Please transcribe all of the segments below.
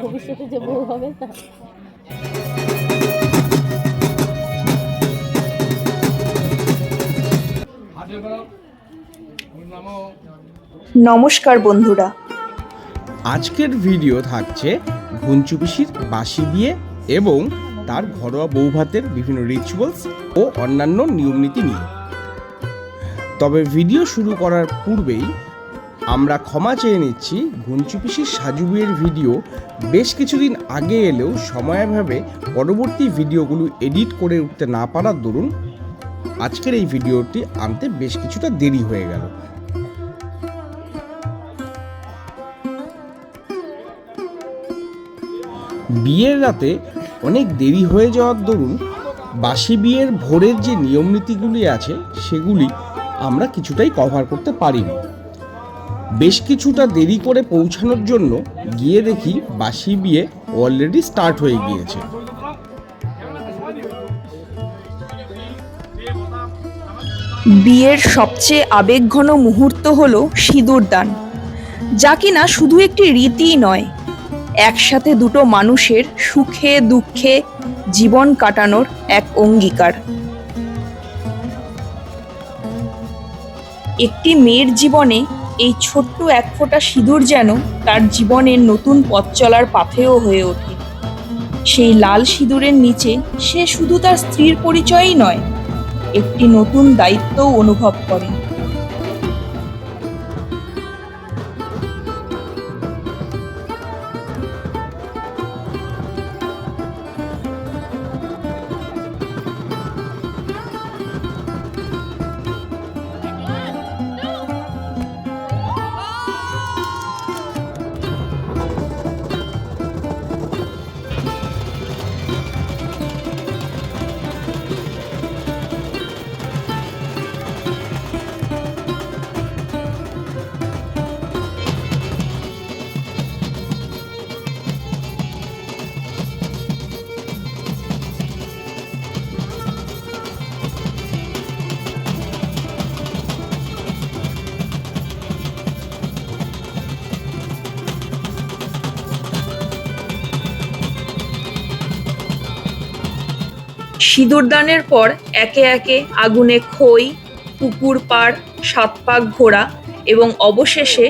ভবিষ্যতে যে বউ হবে তা। নমস্কার বন্ধুরা। আজকের ভিডিও থাকছে ঘুঞ্চু পিসির বাসি বিয়ে এবং তার ঘরোয়া বৌভাতের বিভিন্ন রিচুয়ালস ও অন্যান্য নিয়মনীতি নিয়ে। তবে ভিডিও শুরু করার পূর্বেই আমরা ক্ষমা চেয়ে নিচ্ছি ঘুঞ্চু পিসির সাজু বিয়ের ভিডিও। বেশ কিছুদিন আগে এলেও সময়াভাবে পরবর্তী ভিডিওগুলো এডিট করে উঠতে না পারার দরুন আজকের এই ভিডিওটি আনতে বেশ কিছুটা দেরি হয়ে গেল। বিয়ের রাতে অনেক দেরি হয়ে যাওয়ার দরুন বাসি বিয়ের ভোরের যে নিয়ম নীতিগুলি আছে সেগুলি আমরা কিছুটাই কভার করতে পারিনি। বেশ কিছুটা দেরি করে পৌঁছানোর জন্য গিয়ে দেখি বাসি বিয়ে অলরেডি স্টার্ট হয়ে গিয়েছে। বিয়ের সবচেয়ে আবেগঘন মুহূর্ত হলো সিঁদুর দান, যা কিনা শুধু একটি রীতি নয়, একসাথে দুটো মানুষের সুখে দুঃখে জীবন কাটানোর এক অঙ্গীকার। একটি মেয়ের জীবনে এই ছোট্ট এক ফোঁটা সিঁদুর যেন তার জীবনের নতুন পথ চলার পাথেও হয়ে ওঠে। সেই লাল সিঁদুরের নিচে সে শুধু তার স্ত্রীর পরিচয়ই নয়, একটি নতুন দায়িত্বও অনুভব করে। সিঁদুরদানের পর একে একে আগুনে খই, পুকুর পাড় সাত পাক ঘোরা এবং অবশেষে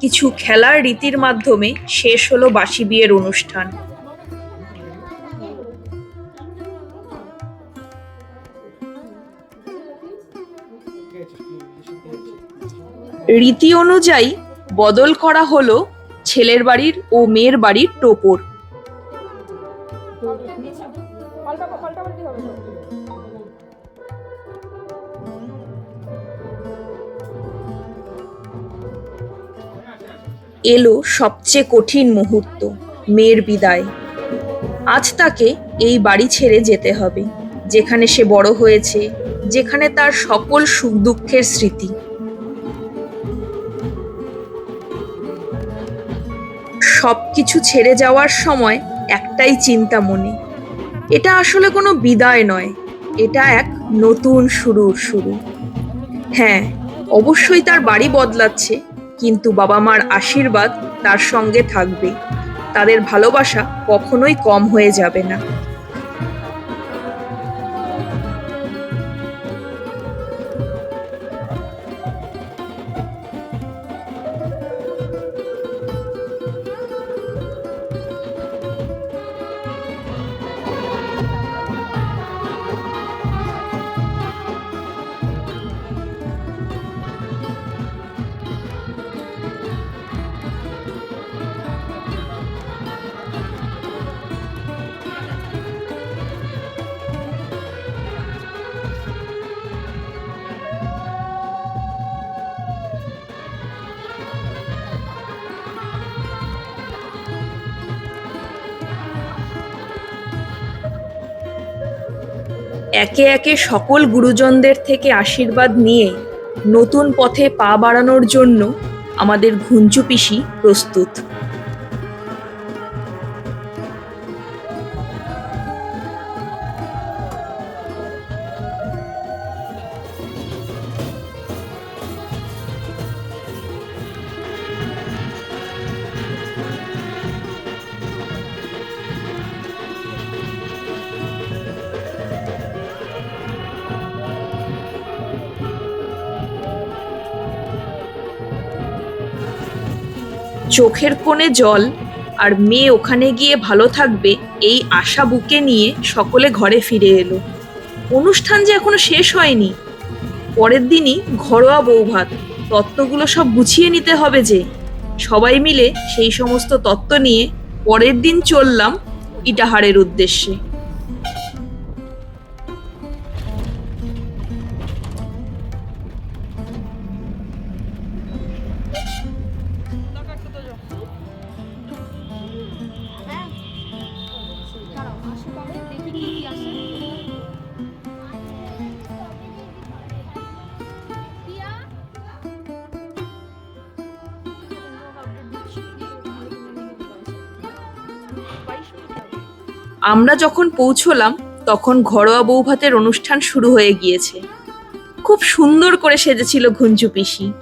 কিছু খেলার রীতির মাধ্যমে শেষ হলো বাসি বিয়ের অনুষ্ঠান। রীতি অনুযায়ী বদল করা হলো ছেলের বাড়ির ও মেয়ের বাড়ির টোপর। এলো সবচেয়ে কঠিন মুহূর্ত, মেয়ের বিদায়। আজ তাকে এই বাড়ি ছেড়ে যেতে হবে, যেখানে সে বড় হয়েছে, যেখানে তার সকল সুখ দুঃখের স্মৃতি। সব কিছু ছেড়ে যাওয়ার সময় একটাই চিন্তা মনে। এটা আসলে কোনো বিদায় নয়, এটা এক নতুন শুরুর শুরু। হ্যাঁ অবশ্যই তার বাড়ি বদলাচ্ছে কিন্তু বাবা মার আশীর্বাদ তার সঙ্গে থাকবে। তাদের ভালোবাসা কখনোই কম হয়ে যাবে না। একে একে সকল গুরুজনদের থেকে আশীর্বাদ নিয়ে নতুন পথে পা বাড়ানোর জন্য আমাদের ঘুঞ্চু পিসি প্রস্তুত। চোখের কোণে জল আর মেয়ে ওখানে গিয়ে ভালো থাকবে এই আশা বুকে নিয়ে সকলে ঘরে ফিরে এলো। অনুষ্ঠান যে এখনও শেষ হয়নি। পরের দিনই ঘরোয়া বৌভাত। তত্ত্বগুলো সব গুছিয়ে নিতে হবে যে। সবাই মিলে সেই সমস্ত তত্ত্ব নিয়ে পরের দিন চললাম ইটাহারের উদ্দেশ্যে। আমরা যখন পৌঁছলাম, তখন ঘরোয়া বৌভাতের অনুষ্ঠান শুরু হয়ে গিয়েছে। খুব সুন্দর করে সেজেছিল ঘুঞ্চু পিসি।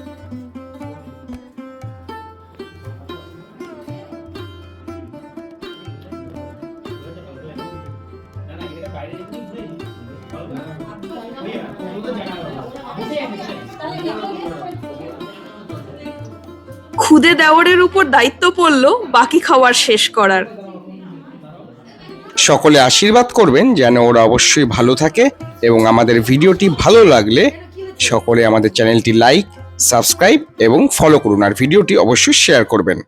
খুদে দেওয়ারের উপর দায়িত্ব পড়ল, বাকি খাওয়ার শেষ করার। সকলে আশীর্বাদ করবেন যেন ওরা অবশ্যই ভালো থাকে এবং আমাদের ভিডিওটি ভালো লাগলে সকলে আমাদের চ্যানেলটি লাইক, সাবস্ক্রাইব এবং ফলো করুন। আর ভিডিওটি অবশ্যই শেয়ার করবেন।